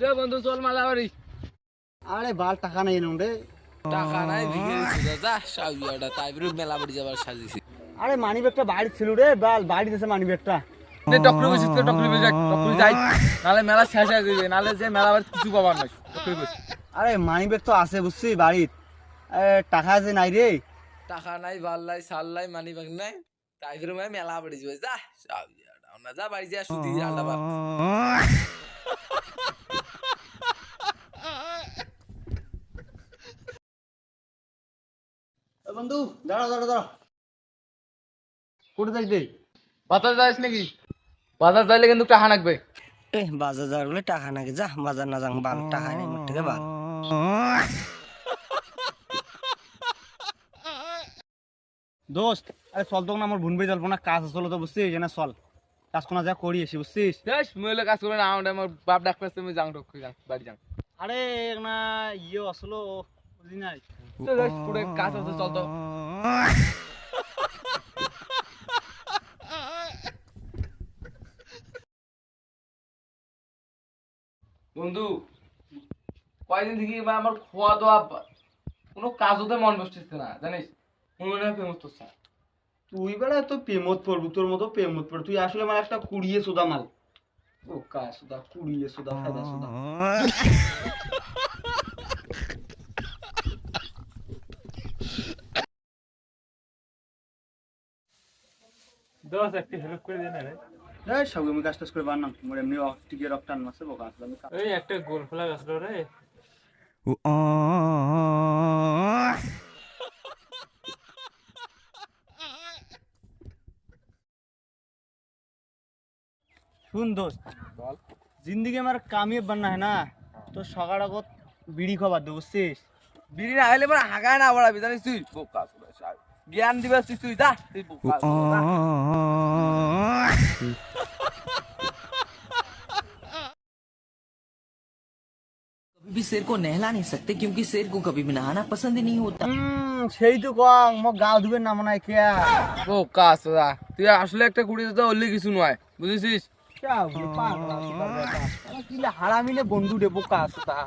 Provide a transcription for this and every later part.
দে বন্ধু চল মালা বাড়ি আরে বাল টাকা নেই নুন রে। টাকা নাই দিছি যা সাউয়াটা তাই বিরু মেলা বাড়ি যাবার সাজিছি। আরে মানি ব্যাগটা বাড়ি ছিল রে বাল বাড়ি দিয়েছে মানি ব্যাগটা নে টকরি বসিস তো টকরি বসে টকরি যাই। নালে মেলা শেষ হয়ে যাবে নালে যে মেলা বাড়ি কিছু পাবার নাই টকরি বসে। আরে মানি ব্যাগ তো আছে বুঝছি বাড়িত টাকা যে নাই রে। টাকা নাই ভালো নাই সাল নাই মানি ব্যাগ নাই। তাই বিরু মেলা বাড়ি যাবে যা সাউয়াটা না যা বাড়ি যা সুতি আল্লাহ বন্ধু দাঁড়াও দাঁড়াও দাঁড়াও। কোথায় যাই রে বাজার যাইস নাকি? বাজার যাইলে কিন্তু টাকা লাগবে এ বাজার যাওয়ার বলে টাকা নাকি যা বাজার না যাং বাল টাকা নেই মোট থেকে বাল। দোস্ত আরে চল তো না আমার ভুনবে চলবো না কাজ চলো তো বুঝছিস? এই জন্য চল। কাজ কোনা যা করি এসি বুঝছিস? দেশ মহিলা কাজ করবে না আমার আমার বাপ ডাক্তার তুমি যাং টকরি যাং বাড়ি যাং। আরে না ইয়ে আসলো। পুরো কাজ আছে চল তো বন্ধু কয়দিন থেকে এবার আমার খাওয়া দাওয়া কোনো কাজ হতে মন বসতেছে না জানিস? মনে হয় ফেমস তো তুই বেড়া তো প্রেমত পড়বি তোর মতো প্রেমত পড় তুই আসলে আমার একটা কুড়িয়ে সোদা মাল। ও কা সোদা কুড়িয়ে সোদা ফায়দা সোদা। দশ একটি হেল্প করে দে রে এই সব আমি কাজ টাজ করে বানাম। মোর এমনি টিকে রক্ত আন মাসে বোকা আসলে আমি এই একটা গোল ফেলা রে। আমার কামিয়ে বান্না হয় না? তো সকাল আগত বিড়ি খাবার দে বুঝছিস? বিড়ি না হলে মানে হাগায় না বড়াবি জানিস তুই? বোকা। জ্ঞান দিবে তুই তুই যা তুই বোকা সুরা, যা। कभी भी शेर को नहला नहीं सकते क्योंकि शेर को कभी भी नहाना पसंद ही नहीं होता হুম সেই তো কং মোক গাও ধুবে না মনে হয় কে বোকা সুরা তুই আসলে একটা কুড়ি তো অল্লি কিছু নয় বুঝেছিস হারামিলে বন্ধু রে বোকা আছে তা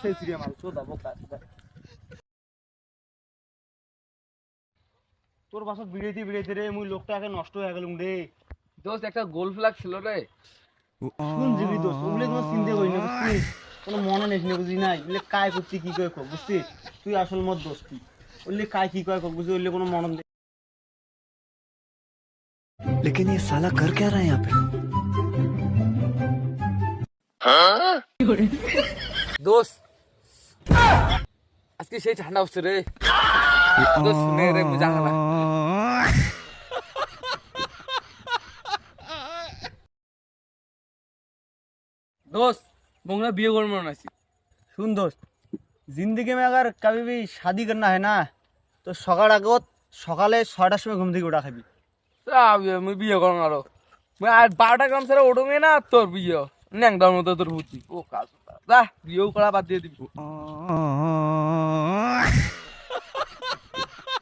সেই সিরিয়া মাল চোদা বোকা তোর পাছত বিড়াইতে বিড়াইতে রে মুই লোকটাকে নষ্ট হয়ে গেলুম রে দোস্ত একটা গোল ফ্লাগ ছিল রে শুন জিবি দোষ ওগুলো কোনো চিন্তা করি না বুঝছিস কোনো মনে নেই না বুঝি নাই বলে কায় করছি কি করে কর বুঝছিস তুই আসল মত দোষ তুই বললে কায় কি করে কর বুঝি বললে কোনো মনন দে लेकिन ये साला कर क्या रहा है यहाँ पे দোস্ত আজকে সেই ঠান্ডা হচ্ছে রে দোস্ত শুনে রে বুঝা না দোস্ত মোংরা বিয়ে করবো না আছি सुन दोस्त जिंदगी में अगर कभी भी शादी करना है ना তো সকাল আগত সকালে ছয়টার সময় ঘুম থেকে ওঠা খাবি আমি বিয়ে করবো আরো মুই আর বারোটা গ্রাম ছাড়া ওঠুমি না তোর বিয়ে ন্যাংদার মতো তোর ভূতি ও কাজ যা বিয়েও করা বাদ দিয়ে দিবি